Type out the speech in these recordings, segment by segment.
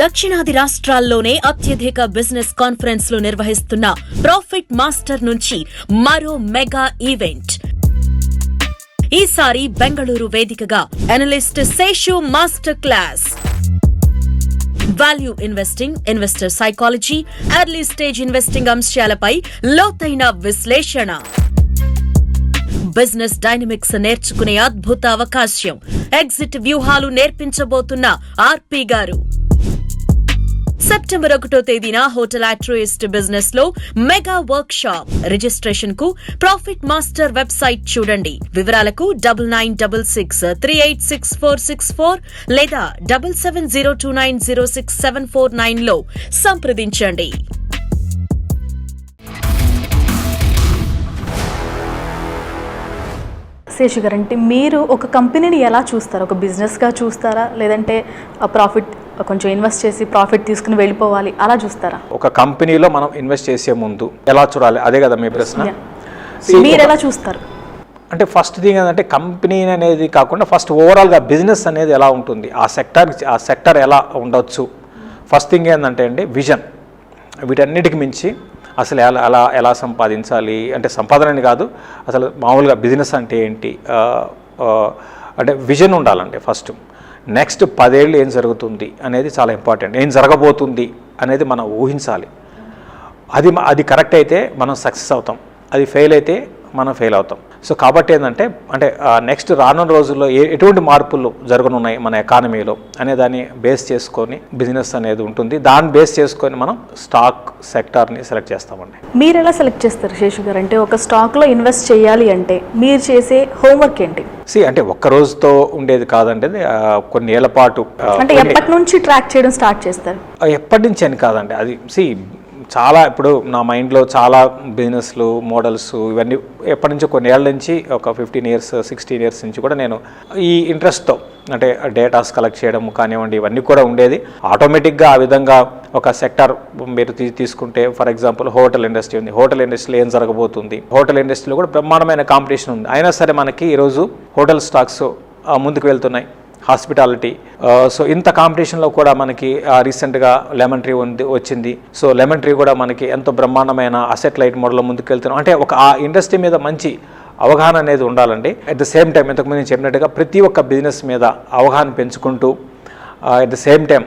దక్షిణాది రాష్ట్రాల్లోనే అత్యధిక బిజినెస్ కాన్ఫరెన్స్లు నిర్వహిస్తున్న ప్రాఫిట్ మాస్టర్ నుంచి మరో మెగా ఈవెంట్. ఈసారి బెంగళూరు వేదికగా analyst Seshu master class. Value investing investor psychology early stage investing అంశాలపై లోతైన విశ్లేషణ. బిజినెస్ డైనమిక్స్ నేర్చుకునే అద్భుత అవకాశం. ఎగ్జిట్ వ్యూహాలు నేర్పించబోతున్న ఆర్పి గారు. సెప్టెంబర్ ఒకటో తేదీన హోటల్ ఆట్రోయిస్ట్ బిజినెస్లో మెగా వర్క్ షాప్ రిజిస్ట్రేషన్కు ప్రాఫిట్ మాస్టర్ వెబ్సైట్ చూడండి. వివరాలకు double nine double six three eight six four six four లేదా double seven zero two nine zero six seven four నైన్లో సంప్రదించండి. శేషు గారు అంటే మీరు ఒక కంపెనీని ఎలా చూస్తారు? ఒక బిజినెస్గా చూస్తారా? లేదంటే ప్రాఫిట్ కొంచెం ఇన్వెస్ట్ చేసి ప్రాఫిట్ తీసుకుని వెళ్ళిపోవాలి. అలా చూస్తారా? ఒక కంపెనీలో మనం ఇన్వెస్ట్ చేసే ముందు ఎలా చూడాలి? అదే కదా మీ ప్రశ్న. మీరు ఎలా చూస్తారు? అంటే ఫస్ట్ థింగ్ ఏంటంటే కంపెనీ అనేది కాకుండా ఫస్ట్ ఓవరాల్గా బిజినెస్ అనేది ఎలా ఉంటుంది? ఆ సెక్టర్ ఆ సెక్టర్ ఎలా ఉండొచ్చు? ఫస్ట్ థింగ్ ఏంటంటే అండి విజన్ వీటన్నిటికి మించి అసలు ఎలా ఎలా ఎలా సంపాదించాలి? అంటే సంపాదన అని కాదు అసలు మామూలుగా బిజినెస్ అంటే ఏంటి? అంటే విజన్ ఉండాలండి ఫస్ట్ నెక్స్ట్ పదేళ్ళు ఏం జరుగుతుంది అనేది చాలా ఇంపార్టెంట్. ఏం జరగబోతుంది అనేది మనం ఊహించాలి. అది అది కరెక్ట్ అయితే మనం సక్సెస్ అవుతాం. అది ఫెయిల్ అయితే మనం ఫెయిల్ అవుతాం. సో కాబట్టి ఏంటంటే అంటే నెక్స్ట్ రానున్న రోజుల్లో ఏ ఎటువంటి మార్పులు జరగనున్నాయి మన ఎకానమీలో అనే దాన్ని బేస్ చేసుకొని బిజినెస్ అనేది ఉంటుంది. దాన్ని బేస్ చేసుకొని మనం స్టాక్ సెక్టార్ని సెలెక్ట్ చేస్తామండి. మీరు ఎలా సెలెక్ట్ చేస్తారు శేషు గారు? అంటే ఒక స్టాక్లో ఇన్వెస్ట్ చేయాలి అంటే మీరు చేసే హోంవర్క్ ఏంటి? సి అంటే ఒక్క రోజుతో ఉండేది ఆ, కొన్ని ఏళ్ళ పాటు అంటే ఎప్పటి నుంచి ట్రాక్ చేయడం స్టార్ట్ చేస్తారు? ఎప్పటి నుంచి అని కాదండి. అది సి చాలా ఇప్పుడు నా మైండ్లో చాలా బిజినెస్లు మోడల్స్ ఇవన్నీ ఎప్పటి నుంచో కొన్ని ఏళ్ళ నుంచి ఒక ఫిఫ్టీన్ ఇయర్స్ సిక్స్టీన్ ఇయర్స్ నుంచి కూడా నేను ఈ ఇంట్రెస్ట్తో అంటే డేటాస్ కలెక్ట్ చేయడం కానివ్వండి ఇవన్నీ కూడా ఉండేది. ఆటోమేటిక్గా ఆ విధంగా ఒక సెక్టర్ మీరు తీసుకుంటే ఫర్ ఎగ్జాంపుల్ హోటల్ ఇండస్ట్రీ ఉంది. హోటల్ ఇండస్ట్రీలో ఏం జరగబోతుంది? హోటల్ ఇండస్ట్రీలో కూడా బ్రహ్మాండమైన కాంపిటీషన్ ఉంది. అయినా సరే మనకి ఈరోజు హోటల్ స్టాక్స్ ముందుకు వెళ్తున్నాయి. హాస్పిటాలిటీ సో uh, ఇంత కాంపిటీషన్లో కూడా మనకి రీసెంట్గా లెమన్ ట్రీ ఉంది వచ్చింది. సో లెమన్ ట్రీ కూడా మనకి ఎంతో బ్రహ్మాండమైన అసెట్ లైట్ మోడల్లో ముందుకు వెళ్తున్నాం అంటే ఒక ఆ ఇండస్ట్రీ మీద మంచి అవగాహన అనేది ఉండాలండి. అట్ ద సేమ్ టైం ఇంతకుముందు నేను చెప్పినట్టుగా ప్రతి ఒక్క బిజినెస్ మీద అవగాహన పెంచుకుంటూ అట్ ద సేమ్ టైం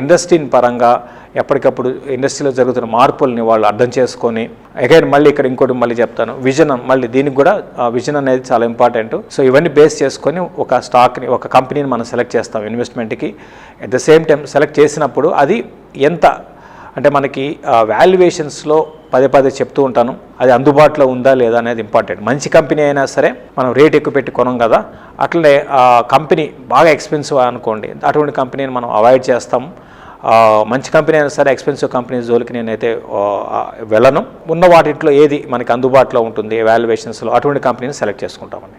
ఇండస్ట్రీని పరంగా ఎప్పటికప్పుడు ఇండస్ట్రీలో జరుగుతున్న మార్పుల్ని వాళ్ళు అర్థం చేసుకొని అగైన్ మళ్ళీ ఇక్కడ ఇంకోటి మళ్ళీ చెప్తాను. విజన్ మళ్ళీ దీనికి కూడా విజన్ అనేది చాలా ఇంపార్టెంట్ సో ఇవన్నీ బేస్ చేసుకొని ఒక స్టాక్ని ఒక కంపెనీని మనం సెలెక్ట్ చేస్తాం ఇన్వెస్ట్మెంట్కి at the same time select చేసినప్పుడు అది ఎంత అంటే మనకి వాల్యుయేషన్స్లో పదే పదే చెప్తూ ఉంటాను. అది అందుబాటులో ఉందా లేదా అనేది ఇంపార్టెంట్ మంచి కంపెనీ అయినా సరే మనం రేట్ ఎక్కువ పెట్టి కొనం కదా. అట్లనే కంపెనీ బాగా ఎక్స్పెన్సివ్ అనుకోండి అటువంటి కంపెనీని మనం అవాయిడ్ చేస్తాం. మంచి కంపెనీ అయినా సరే ఎక్స్పెన్సివ్ కంపెనీ జోలికి నేనైతే వెళ్ళను. ఉన్న వాటిలో ఏది మనకి అందుబాటులో ఉంటుంది వాల్యుయేషన్స్లో అటువంటి కంపెనీని సెలెక్ట్ చేసుకుంటామండి.